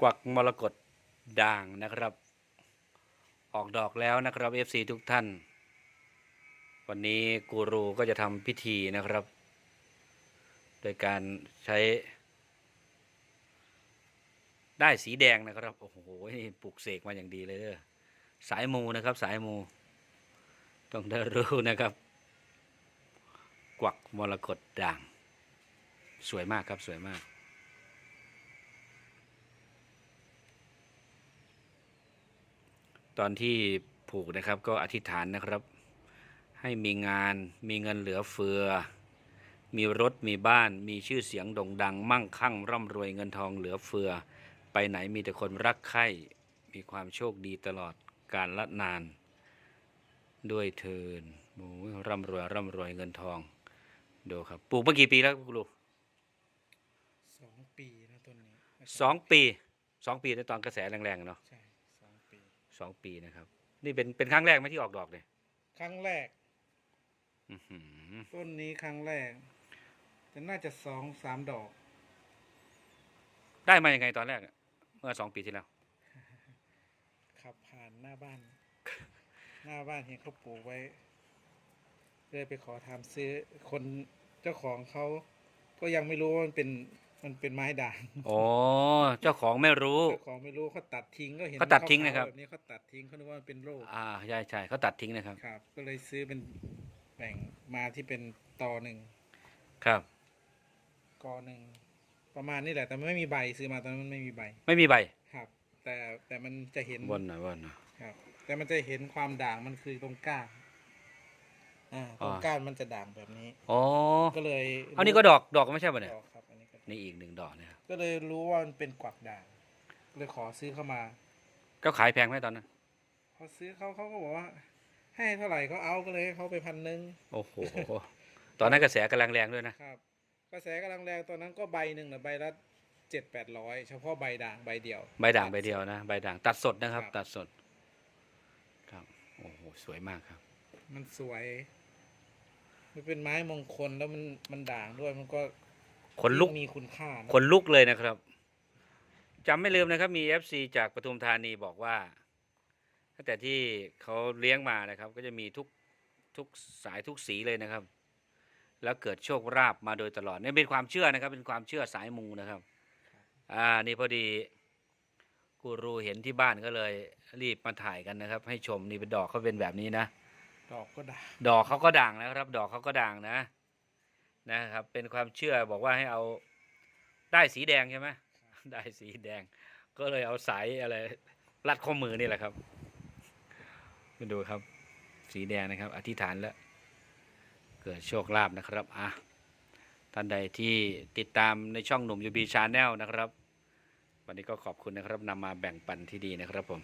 กวักมรกตด่างนะครับ ออกดอกแล้วนะครับ FC ทุกท่าน วันนี้กูรูก็จะทำพิธีนะครับ โดยการใช้ ได้สีแดงนะครับ โอ้โหนี่ปลูกเสกมาอย่างดีเลยเด้อสายมูนะครับ สายมู ต้องได้รู้นะครับ กวักมรกตด่าง สวยมากครับสวยมาก ตอนที่ผูกนะครับก็อธิษฐานนะครับ ให้มีงานมีเงินเหลือเฟือ มีรถมีบ้านมีชื่อเสียงโด่งดัง มั่งคั่งร่ำรวยเงินทองเหลือเฟือ ไปไหนมีแต่คนรักใคร่มีความโชคดีตลอดกาลละนาน ด้วยเทินโอ้ยร่ำรวยร่ำรวยเงินทองดูครับปลูกมากี่ปีแล้วคุณลูกสองปีนะต้นนี้สองปีสองปีในตอนกระแสแรงๆเนาะใช่ สองปีสองปีนะครับ นี่เป็นเป็นครั้งแรกไหมที่ออกดอกเนี่ยครั้งแรก อื้อหือต้นนี้ครั้งแรก แต่น่าจะสองสามดอก ได้มายังไงตอนแรกอะเมื่อสองปีที่แล้ว ขับผ่านหน้าบ้าน หน้าบ้านเห็นเขาปลูกไว้เลยไปขอทำซื้อคนเจ้าของเขาก็ยังไม่รู้ว่ามันเป็น มันเป็นไม้ด่างอ๋อเจ้าของไม่รู้ เจ้าของไม่รู้เขาตัดทิ้งก็เห็นเขาตัดทิ้งขวๆนะครับ แบบนี้เขาตัดทิ้งเขาคิดว่ามันเป็นโรคอ่าใช่ใช่เขาตัดทิ้งนะครับ ครับ ก็เลยซื้อเป็นแบ่งมาที่เป็นตอหนึ่งครับ กอหนึ่งประมาณนี้แหละ แต่มันไม่มีใบซื้อมาตอนนั้นมันไม่มีใบไม่มีใบครับ แต่แต่มันจะเห็นวนหน่อยวนหน่อย ครับ แต่มันจะเห็นความด่างมันคือตรงก้านอ่าตรงอ่าก้านมันจะด่างแบบนี้ อ๋อก็เลยเอานี่ก็ดอกดอกไม่ใช่ป่ะเนี่ย ดอกครับอัน นี้ก็นี่อีกหนึ่งดอกนะครับก็เลยรู้ว่ามันเป็นกวักด่างเลยขอซื้อเข้ามาก็ขายแพงไหมตอนนั้น พอซื้อเขาเขาก็บอกว่า ให้เท่าไหร่เขาเอาก็เลยให้เขาไปพันหนึ่งโอ้โห ตอนนั้นกระแสกำลังแรงด้วยนะครับ กระแสกำลังแรงตอนนั้นก็ใบหนึ่งนะใบละเจ็ดแปดร้อยเฉพาะใบด่างใบเดียว ใบด่างใบเดียวนะใบด่างตัดสดนะครับ ครับ ตัดสด ครับโอ้โหสวยมากครับ มันสวย มันเป็นไม้มงคลแล้วมันมันด่างด้วยมันก็ ขนลุกยิ่งมีคุณค่านะขนลุกเลยนะครับจำไม่ลืมนะครับ มี FC จากปทุมธานีบอกว่าตั้งแต่ที่เขาเลี้ยงมานะครับ ก็จะมีทุกทุกสายทุกสีเลยนะครับ แล้วเกิดโชคราบมาโดยตลอดนี่เป็นความเชื่อนะครับ เป็นความเชื่อสายมูนะครับ อ่านี่พอดีกูรูเห็นที่บ้านก็เลย รีบมาถ่ายกันนะครับ ให้ชมนี่เป็นดอกเขาเป็นแบบนี้นะ ดอกก็ด่างดอกเขาก็ด่างนะครับ ดอกเขาก็ด่างนะ นะครับ เป็นความเชื่อบอกว่าให้เอาได้สีแดงใช่ไหมได้สีแดง ก็เลยเอาสายอะไรรัดข้อมือนี่แหละครับมาดูครับ สีแดงนะครับ อธิษฐานแล้ว เกิดโชคลาภนะครับอะท่านใดที่ติดตามในช่องหนุ่มยูบีชาแนลนะครับ วันนี้ก็ขอบคุณนะครับนำมาแบ่งปันที่ดีนะครับผม